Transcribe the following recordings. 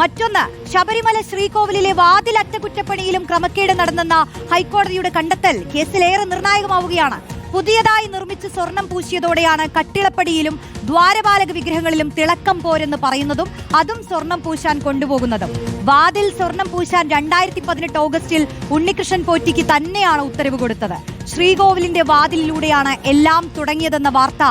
മറ്റൊന്ന് ശബരിമല ശ്രീകോവിലിലെ വാതിൽ അറ്റകുറ്റപ്പണിയിലും ക്രമക്കേട് നടന്നെന്ന ഹൈക്കോടതിയുടെ കണ്ടെത്തൽ കേസിലേറെ നിർണായകമാവുകയാണ്. പുതിയതായി നിർമ്മിച്ച് സ്വർണം പൂശിയതോടെയാണ് കട്ടിളപ്പടിയിലും ദ്വാരപാലക വിഗ്രഹങ്ങളിലും തിളക്കം പോരെന്ന് പറയുന്നതും അതും സ്വർണം പൂശാൻ കൊണ്ടുപോകുന്നതും. വാതിൽ സ്വർണം പൂശാൻ രണ്ടായിരത്തി പതിനെട്ട് ഓഗസ്റ്റിൽ ഉണ്ണികൃഷ്ണൻ പോറ്റിക്ക് തന്നെയാണ് ഉത്തരവ് കൊടുത്തത്. ശ്രീകോവിലിന്റെ വാതിലിലൂടെയാണ് എല്ലാം തുടങ്ങിയതെന്ന വാർത്ത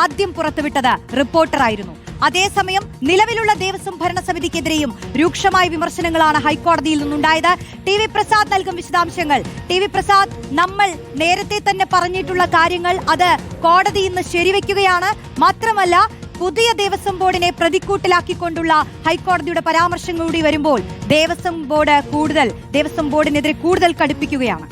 ആദ്യം പുറത്തുവിട്ടത് റിപ്പോർട്ടറായിരുന്നു. അതേസമയം നിലവിലുള്ള ദേവസ്വം ഭരണസമിതിക്കെതിരെയും രൂക്ഷമായ വിമർശനങ്ങളാണ് ഹൈക്കോടതിയിൽ നിന്നുണ്ടായത്. ടി വി പ്രസാദ് നൽകും വിശദാംശങ്ങൾ. ടി വി പ്രസാദ് നമ്മൾ നേരത്തെ തന്നെ പറഞ്ഞിട്ടുള്ള കാര്യങ്ങൾ അത് കോടതി ഇന്ന് ശരിവെക്കുകയാണ്. മാത്രമല്ല പുതിയ ദേവസ്വം ബോർഡിനെ പ്രതിക്കൂട്ടിലാക്കിക്കൊണ്ടുള്ള ഹൈക്കോടതിയുടെ പരാമർശം കൂടി വരുമ്പോൾ ദേവസ്വം ബോർഡ് കൂടുതൽ ദേവസ്വം ബോർഡിനെതിരെ കൂടുതൽ കടുപ്പിക്കുകയാണ്.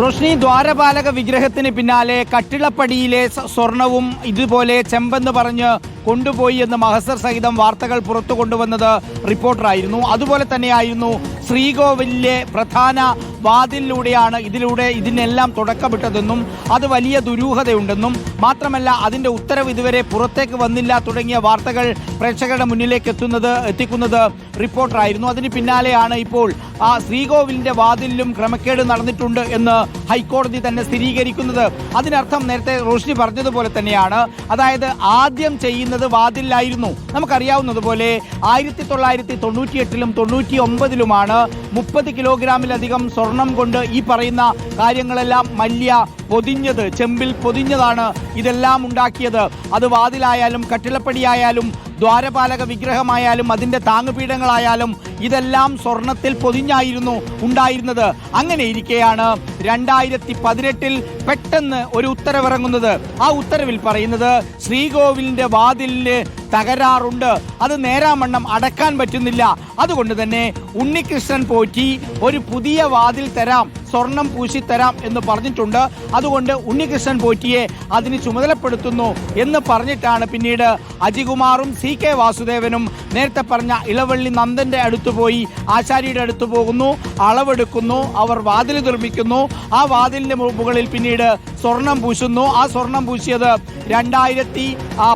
റോഷ്നി ദ്വാരപാലക വിഗ്രഹത്തിന് പിന്നാലെ കട്ടിളപ്പടിയിലെ സ്വർണവും ഇതുപോലെ ചെമ്പെന്ന് പറഞ്ഞ് കൊണ്ടുപോയി എന്ന് മഹസർ സഹിതം വാർത്തകൾ പുറത്തു കൊണ്ടുവന്നത് റിപ്പോർട്ടറായിരുന്നു. അതുപോലെ തന്നെയായിരുന്നു ശ്രീകോവിലിലെ പ്രധാന വാതിലിലൂടെയാണ് ഇതിലൂടെ ഇതിനെല്ലാം തുടക്കമിട്ടതെന്നും അത് വലിയ ദുരൂഹതയുണ്ടെന്നും. മാത്രമല്ല അതിന്റെ ഉത്തരവ് ഇതുവരെ പുറത്തേക്ക് വന്നില്ല തുടങ്ങിയ വാർത്തകൾ പ്രേക്ഷകരുടെ മുന്നിലേക്ക് എത്തുന്നത് എത്തിക്കുന്നത് റിപ്പോർട്ടറായിരുന്നു. അതിന് പിന്നാലെയാണ് ഇപ്പോൾ ആ ശ്രീകോവിലിന്റെ വാതിലിലും ക്രമക്കേട് നടന്നിട്ടുണ്ട് എന്ന് ഹൈക്കോടതി തന്നെ സ്ഥിരീകരിക്കുന്നത്. അതിനർത്ഥം നേരത്തെ റോഷ്നി പറഞ്ഞതുപോലെ തന്നെയാണ്. അതായത് ആദ്യം ചെയ്യുന്നത് വാതിലിലായിരുന്നു. നമുക്കറിയാവുന്നതുപോലെ ആയിരത്തി തൊള്ളായിരത്തി തൊണ്ണൂറ്റി എട്ടിലും തൊണ്ണൂറ്റി ഒമ്പതിലുമാണ് മുപ്പത് കിലോഗ്രാമിലധികം സ്വർണം കൊണ്ട് ഈ പറയുന്ന കാര്യങ്ങളെല്ലാം മല്യ പൊതിഞ്ഞത് ചെമ്പിൽ പൊതിഞ്ഞതാണ് ഇതെല്ലാം ഉണ്ടാക്കിയത്. അത് വാതിലായാലും കട്ടിളപ്പടിയായാലും ദ്വാരപാലക വിഗ്രഹമായാലും അതിന്റെ താങ്ങുപീഠങ്ങളായാലും ഇതെല്ലാം സ്വർണത്തിൽ പൊതിഞ്ഞായിരുന്നു ഉണ്ടായിരുന്നത്. അങ്ങനെ ഇരിക്കെയാണ് രണ്ടായിരത്തി പതിനെട്ടിൽ പെട്ടെന്ന് ഒരു ഉത്തരവിറങ്ങുന്നത്. ആ ഉത്തരവിൽ പറയുന്നത് ശ്രീകോവിലിന്റെ വാതിലിന് തകരാറുണ്ട്. അത് നേരാമണ്ണം അടക്കാൻ പറ്റുന്നില്ല. അതുകൊണ്ട് തന്നെ ഉണ്ണികൃഷ്ണൻ പോറ്റി ഒരു പുതിയ വാതിൽ തരാം സ്വർണം തരാം എന്ന് പറഞ്ഞിട്ടുണ്ട്. അതുകൊണ്ട് ഉണ്ണികൃഷ്ണൻ പോറ്റിയെ അതിന് ചുമതലപ്പെടുത്തുന്നു എന്ന് പറഞ്ഞിട്ടാണ് പിന്നീട് അജികുമാറും സി കെ വാസുദേവനും നേരത്തെ പറഞ്ഞ ഇളവള്ളി നന്ദന്റെ അടുത്ത് പോയി ആശാരിയുടെ അടുത്ത് പോകുന്നു അളവെടുക്കുന്നു അവർ വാതിൽ നിർമ്മിക്കുന്നു. ആ വാതിലിന്റെ മുകളിൽ പിന്നീട് സ്വർണം പൂശുന്നു. ആ സ്വർണം പൂശിയത് രണ്ടായിരത്തി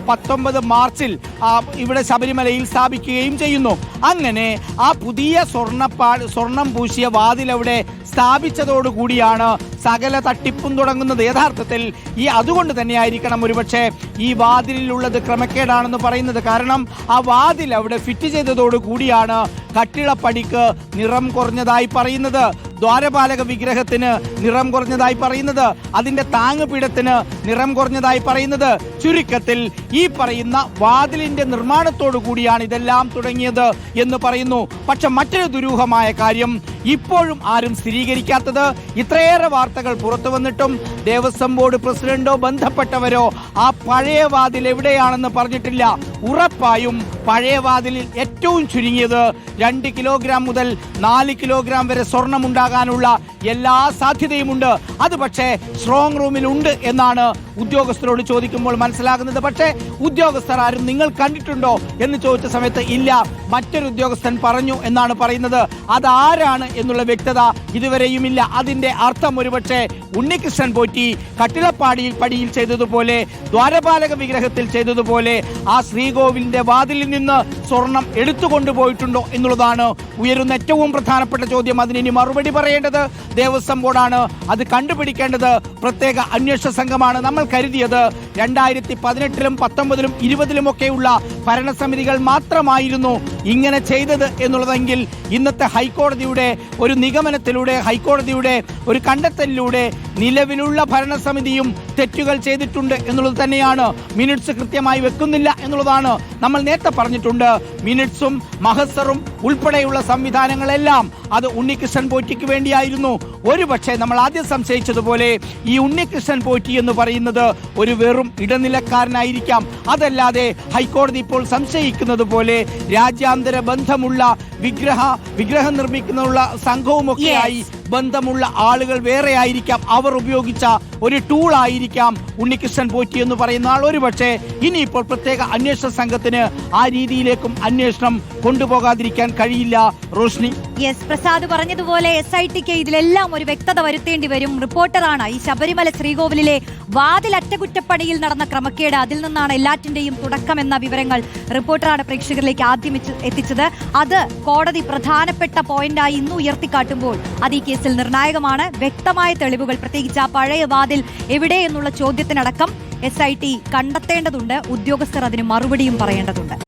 പത്തൊമ്പത് മാർച്ചിൽ ഇവിടെ ശബരിമലയിൽ സ്ഥാപിക്കുകയും ചെയ്യുന്നു. അങ്ങനെ ആ പുതിയ സ്വർണപ്പാ സ്വർണം പൂശിയ വാതിൽ അവിടെ സ്ഥാപിച്ചതോടുകൂടിയാണ് സകല തട്ടിപ്പും തുടങ്ങുന്നത്. യഥാർത്ഥത്തിൽ ഈ അതുകൊണ്ട് തന്നെയായിരിക്കണം ഒരുപക്ഷെ ഈ വാതിലിലുള്ളത് ക്രമക്കേടാണെന്ന് പറയുന്നത്. കാരണം ആ വാതിൽ അവിടെ ഫിറ്റ് ചെയ്തതോടു കൂടിയാണ് കട്ടിളപ്പടിക്ക് നിറം കുറഞ്ഞതായി പറയുന്നത്. ദ്വാരപാലക വിഗ്രഹത്തിന് നിറം കുറഞ്ഞതായി പറയുന്നത്. അതിന്റെ താങ്ങുപീഠത്തിന് നിറം കുറഞ്ഞതായി പറയുന്നത്. ചുരുക്കത്തിൽ ഈ പറയുന്ന വാതിലിന്റെ നിർമ്മാണത്തോടു കൂടിയാണ് ഇതെല്ലാം തുടങ്ങിയത് എന്ന് പറയുന്നു. പക്ഷെ മറ്റൊരു ദുരൂഹമായ കാര്യം ഇപ്പോഴും ആരും സ്ഥിരീകരിക്കാത്തത് ഇത്രയേറെ വാർത്തകൾ പുറത്തു വന്നിട്ടും ദേവസ്വം ബോർഡ് പ്രസിഡന്റോ ബന്ധപ്പെട്ടവരോ ആ പഴയ വാതിൽ എവിടെയാണെന്ന് പറഞ്ഞിട്ടില്ല. ഉറപ്പായും പഴയ വാതിലിൽ ഏറ്റവും ചുരുങ്ങിയത് രണ്ട് കിലോഗ്രാം മുതൽ നാല് കിലോഗ്രാം വരെ സ്വർണം ഉണ്ടാകാനുള്ള എല്ലാ സാധ്യതയുമുണ്ട്. അത് പക്ഷേ സ്ട്രോങ് റൂമിൽ ഉണ്ട് എന്നാണ് ഉദ്യോഗസ്ഥരോട് ചോദിക്കുമ്പോൾ മനസ്സിലാകുന്നത്. പക്ഷേ ഉദ്യോഗസ്ഥർ ആരും നിങ്ങൾ കണ്ടിട്ടുണ്ടോ എന്ന് ചോദിച്ച സമയത്ത് ഇല്ല. മറ്റൊരു ഉദ്യോഗസ്ഥൻ പറഞ്ഞു എന്നാണ് പറയുന്നത്. അതാരാണ് എന്നുള്ള വ്യക്തത ഇതുവരെയും ഇല്ല. അതിന്റെ അർത്ഥം ഒരുപക്ഷെ ഉണ്ണികൃഷ്ണൻ പോറ്റി കട്ടിളപ്പാടിയിൽ പടിയിൽ ചെയ്തതുപോലെ ദ്വാരപാലക വിഗ്രഹത്തിൽ ചെയ്തതുപോലെ ആ ശ്രീകോവിലിന്റെ വാതിലിൽ നിന്ന് സ്വർണം എടുത്തു കൊണ്ടുപോയിട്ടുണ്ടോ എന്നുള്ളതാണ് ഉയരുന്ന ഏറ്റവും പ്രധാനപ്പെട്ട ചോദ്യം. അതിന് മറുപടി പറയേണ്ടത് ദേവസ്വം ബോർഡാണ്. അത് കണ്ടുപിടിക്കേണ്ടത് പ്രത്യേക അന്വേഷണ സംഘമാണ്. നമ്മൾ കരുതിയത് രണ്ടായിരത്തി പതിനെട്ടിലും പത്തൊമ്പതിലും ഇരുപതിലുമൊക്കെയുള്ള ഭരണസമിതികൾ മാത്രമായിരുന്നു ഇങ്ങനെ ചെയ്തത് എന്നുള്ളതെങ്കിൽ ഇന്നത്തെ ഹൈക്കോടതിയുടെ ഒരു നിഗമനത്തിലൂടെ ഹൈക്കോടതിയുടെ ഒരു കണ്ടെത്തലിലൂടെ നിലവിലുള്ള ഭരണസമിതിയും തെറ്റുകൾ ചെയ്തിട്ടുണ്ട് എന്നുള്ളത് തന്നെയാണ് മിനിറ്റ്സ് കൃത്യമായി വെക്കുന്നില്ല എന്നുള്ളതാണ് നമ്മൾ നേരത്തെ പറഞ്ഞിട്ടുണ്ട്. മിനിറ്റ്സും മഹസറും ഉൾപ്പെടെയുള്ള സംവിധാനങ്ങളെല്ലാം അത് ഉണ്ണികൃഷ്ണൻ പോറ്റിക്ക് വേണ്ടിയായിരുന്നു. ഒരുപക്ഷെ നമ്മൾ ആദ്യം സംശയിച്ചതുപോലെ ഈ ഉണ്ണികൃഷ്ണൻ പോറ്റി എന്ന് പറയുന്നത് ഒരു വെറും ഇടനിലക്കാരനായിരിക്കാം. അതല്ലാതെ ഹൈക്കോടതി ഇപ്പോൾ സംശയിക്കുന്നത് പോലെ രാജ്യാന്തര ബന്ധമുള്ള വിഗ്രഹ വിഗ്രഹം നിർമ്മിക്കുന്നുള്ള സംഘവുമൊക്കെയായി ബന്ധമുള്ള ആളുകൾ വേറെ ആയിരിക്കാം. അവർ ഉപയോഗിച്ച ഒരു ടൂൾ ആയിരിക്കാം ഉണ്ണികൃഷ്ണൻ പോറ്റി എന്ന് പറയുന്ന ആൾ. ഒരു പക്ഷേ ഇനിയിപ്പോൾ പ്രത്യേക അന്വേഷണ സംഘത്തിന് ആ രീതിയിലേക്കും അന്വേഷണം കൊണ്ടുപോകാതിരിക്കാൻ കഴിയില്ല. റോഷ്നി. യെസ് പ്രസാദ് പറഞ്ഞതുപോലെ എസ് ഐ ടിക്ക് ഇതിലെല്ലാം ഒരു വ്യക്തത വരുത്തേണ്ടി വരും. റിപ്പോർട്ടറാണ് ഈ ശബരിമല ശ്രീകോവിലിലെ വാതിൽ അറ്റകുറ്റപ്പണിയിൽ നടന്ന ക്രമക്കേട്. അതിൽ നിന്നാണ് എല്ലാറ്റിന്റെയും തുടക്കം എന്ന വിവരങ്ങൾ റിപ്പോർട്ടറാണ് പ്രേക്ഷകരിലേക്ക് ആദ്യം എത്തിച്ചത്. അത് കോടതി പ്രധാനപ്പെട്ട പോയിന്റായി ഇന്ന് ഉയർത്തിക്കാട്ടുമ്പോൾ അത് ഈ കേസിൽ നിർണായകമാണ്. വ്യക്തമായ തെളിവുകൾ. പ്രത്യേകിച്ച് ആ പഴയ വാതിൽ എവിടെ എന്നുള്ള ചോദ്യത്തിനടക്കം എസ് കണ്ടെത്തേണ്ടതുണ്ട്. ഉദ്യോഗസ്ഥർ അതിന് മറുപടിയും പറയേണ്ടതുണ്ട്.